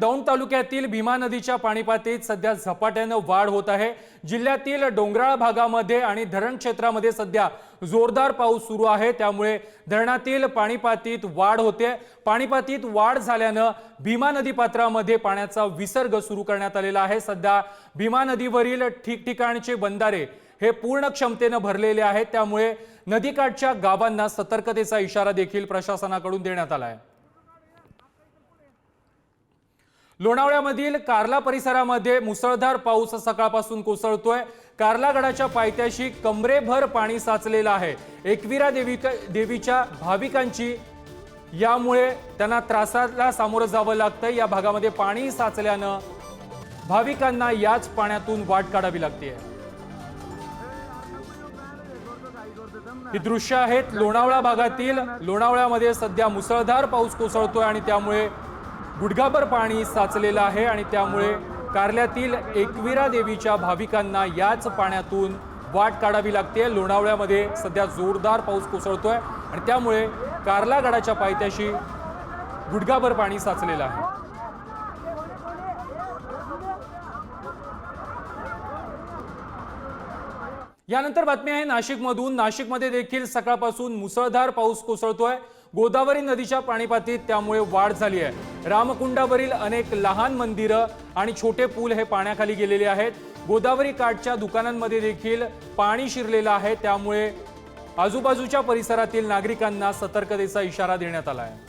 दौंड तालुक्यातील भीमा नदीच्या पाणीपातळीत सध्या झपाट्यानं वाढ होत आहे. जिल्ह्यातील डोंगराळ भागामध्ये आणि धरण क्षेत्रामध्ये सध्या जोरदार पाऊस सुरू आहे. त्यामुळे धरणातील पाणीपातीत वाढ होते. पाणीपातीत वाढ झाल्यानं भीमा नदी पात्रामध्ये पाण्याचा विसर्ग सुरू करण्यात आलेला आहे. सध्या भीमा नदीवरील ठिकठिकाणचे बंधारे हे पूर्ण क्षमतेनं भरलेले आहेत. त्यामुळे नदीकाठच्या गावांना सतर्कतेचा इशारा देखील प्रशासनाकडून देण्यात आला आहे. लोणावळ्यामधील कार्ला परिसरामध्ये मुसळधार पाऊस सकाळपासून कोसळतोय. कार्ला गडाच्या पायथ्याशी कमरेभर पाणी साचलेलं आहे. एकविरा देवी देवीच्या भाविकांची यामुळे त्यांना त्रासाला सामोरं जावं लागतं या भागामध्ये पाणी साचल्यानं भाविकांना याच पाण्यातून वाट काढावी लागते ही दृश्य आहेत लोणावळा भागातील. लोणावळ्यामध्ये सध्या मुसळधार पाऊस कोसळतोय आणि त्यामुळे गुडघाभर पाणी साचलेलं आहे आणि त्यामुळे कारल्यातील एकविरा देवीच्या भाविकांना याच पाण्यातून वाट काढावी लागते. लोणावळ्यामध्ये सध्या जोरदार पाऊस कोसळतोय आणि त्यामुळे कार्ला गडाच्या पायथ्याशी गुडघाभर पाणी साचलेलं आहे. यानंतर बातमी आहे नाशिकमधून. नाशिकमध्ये देखील सकाळपासून मुसळधार पाऊस कोसळतोय. गोदावरी नदीच्या पाणीपातीत त्यामुळे वाढ झाली आहे रामकुंडावरील अनेक लहान मंदिरं आणि छोटे पूल हे पाण्याखाली गेलेले आहेत. गोदावरी काठच्या दुकानांमध्ये देखील पाणी शिरलेलं आहे. त्यामुळे आजूबाजूच्या परिसरातील नागरिकांना सतर्कतेचा इशारा देण्यात आला आहे